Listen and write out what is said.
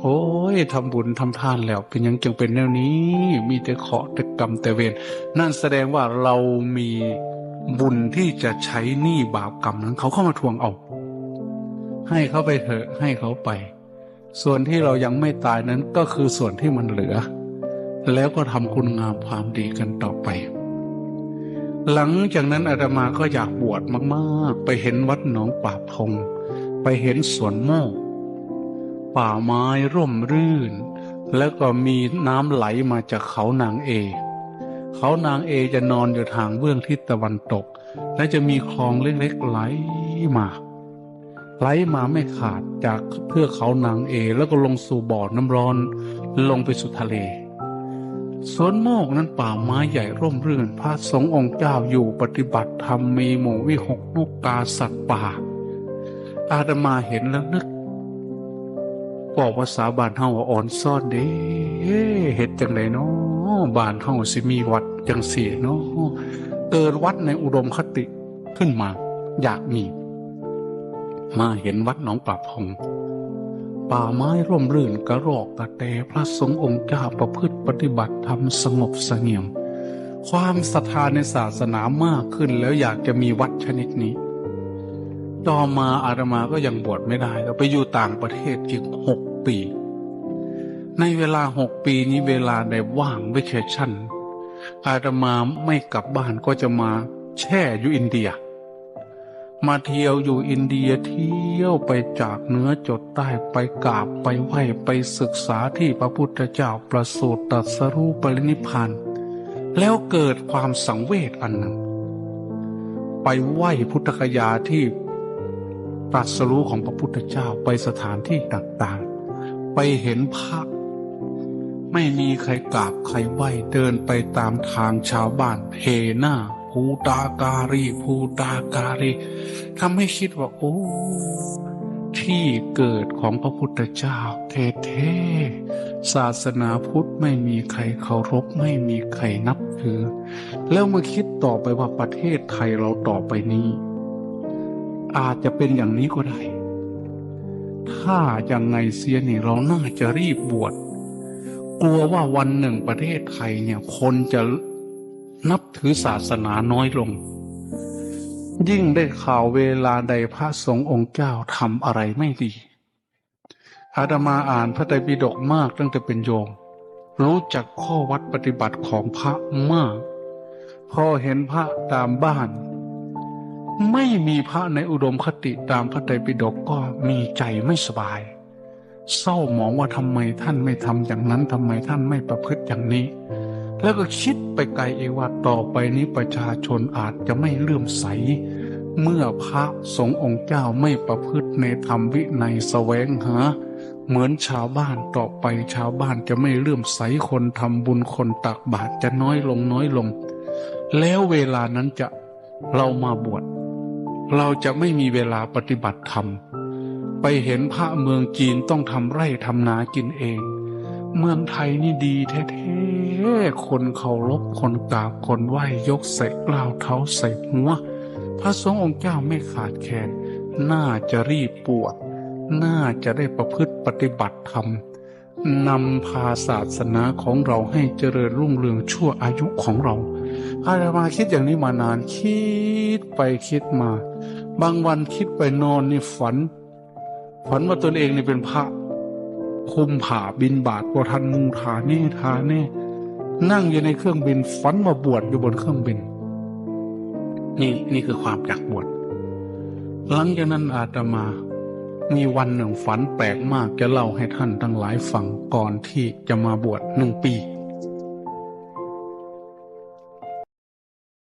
โอ้ยทำบุญทำทานแล้ว เป็นยังจึงเป็นแนวนี้ มีแต่เคาะแต่กรรมแต่เวรนั่นแสดงว่าเรามีบุญที่จะใช้หนี้บาปกรรมนั้นเขาเข้ามาทวงเอา ให้เขาไปเถอะให้เขาไป ส่วนที่เรายังไม่ตายนั้นก็คือส่วนที่มันเหลือ แล้วก็ทำคุณงามความดีกันต่อไป หลังจากนั้นอาตมาก็อยากบวชมาก ๆ ไปเห็นวัดหนองป่าพง ไปเห็นสวนโมก ป่าไม้ร่มรื่น แล้วก็มีน้ำไหลมาจากเขานางเอ เขานางเอจะนอนอยู่ทางเบื้องทิศตะวันตก และจะมีคลองเล็กๆไหลมาไหลมาไม่ขาดจากเทือเขานางเอ แล้วก็ลงสู่บ่อน้ำร้อนลงไปสู่ทะเลสวนโมกนั้นป่าไม้ใหญ่ร่มรื่น พระสงฆ์องค์เจ้าอยู่ปฏิบัติธรรมมีหมู่วิหกนกกาสัตว์ป่า อาตมาเห็นแล้วนึก บอกภาษาบ้านเฮาว่าอ่อนซ่อนเด้เฮ็ดจังไดเนาะบ้านเฮาสิมีวัดจังสี่เนาะเกิดวัดในอุดมคติขึ้นมา อยากมี มาเห็นวัดหนองป่าพอง ป่าไม้ร่มรื่นกระรอกกระแตพระสงฆ์องค์เจ้าประพฤติปฏิบัติธรรมสงบสงี่ยม ความศรัทธาในศาสนามากขึ้นแล้วอยากจะมีวัดชนิดนี้ ต่อมาอาตมาก็ยังบวชไม่ได้ก็ไปอยู่ต่างประเทศอีกหกปี ในเวลาหกปีนี้เวลาได้ว่างวิเคชั่น อาตมาไม่กลับบ้านก็จะมาแช่อยู่อินเดีย มาเที่ยวอยู่อินเดียเที่ยวไปจากเหนือจดใต้ไปกราบไปไหว้ไปศึกษาที่พระพุทธเจ้าประสูติตรัสรู้ปรินิพพานแล้วเกิดความสังเวชอันหนึ่งไปไหว้พุทธคยาที่ ตรัสรู้ของพระพุทธเจ้าไปสถานที่ต่างๆ ไปเห็นพระไม่มีใครกราบใครไหว้เดินไปตามทางชาวบ้านเฮหน้าภูตาการีภูตาการีทำให้คิดว่า โอ้ที่เกิดของพระพุทธเจ้าเท่ๆศาสนาพุทธไม่มีใครเคารพไม่มีใครนับถือ แล้วมาคิดต่อไปว่าประเทศไทยเราต่อไปนี้ อาจจะเป็นอย่างนี้ก็ได้ ถ้ายังไงเสียนี่เราน่าจะรีบบวช กลัวว่าวันหนึ่งประเทศไทยเนี่ย คนจะนับถือศาสนาน้อยลง ยิ่งได้ข่าวเวลาใดพระสงฆ์องค์เจ้าทำอะไรไม่ดี อาตมาอ่านพระไตรปิฎกมากตั้งแต่เป็นโยม รู้จักข้อวัดปฏิบัติของพระมาก พอเห็นพระตามบ้าน ไม่มีพระในอุดมคติตามพระไตรปิฎกก็มีใจไม่สบาย เศร้าหมองว่าทำไมท่านไม่ทำอย่างนั้นทำไมท่านไม่ประพฤติอย่างนี้ แล้วก็คิดไปไกลเองว่าต่อไปนี้ประชาชนอาจจะไม่เลื่อมใส เมื่อพระสงฆ์องค์เจ้าไม่ประพฤติในธรรมวินัยแสวงหาเหมือนชาวบ้านต่อไปชาวบ้านจะไม่เลื่อมใสคนทำบุญคนตักบาตรจะน้อยลงน้อยลง แล้วเวลานั้นจะเรามาบวช เราจะไม่มีเวลาปฏิบัติธรรม ไปเห็นพระเมืองจีนต้องทำไร่ทำนากินเอง เมืองไทยนี่ดีแท้ๆ คนเคารพคนกราบคนไหว้ยกใส่กล้าวเท้าใส่หัว พระสงฆ์องค์เจ้าไม่ขาดแคลนน่าจะรีบปวด น่าจะได้ประพฤติปฏิบัติธรรม นำพาศาสนาของเราให้เจริญรุ่งเรืองชั่วอายุของเราอาตมาคิดอย่างนี้มานาน คิดไปคิดมา บางวันคิดไปนอนนี่ฝัน ฝันว่าตนเองนี่เป็นพระคุมผ่าบินบาทว่าทันมุงทาเน่ทาเน่นั่งอยู่ในเครื่องบินฝันว่าบวชอยู่บนเครื่องบิน นี่นี่คือความอยากบวชหลังจากนั้นอาตมา มีวันหนึ่งฝันแปลกมากจะเล่าให้ท่านทั้งหลายฟังก่อนที่จะมาบวชหนึ่งปี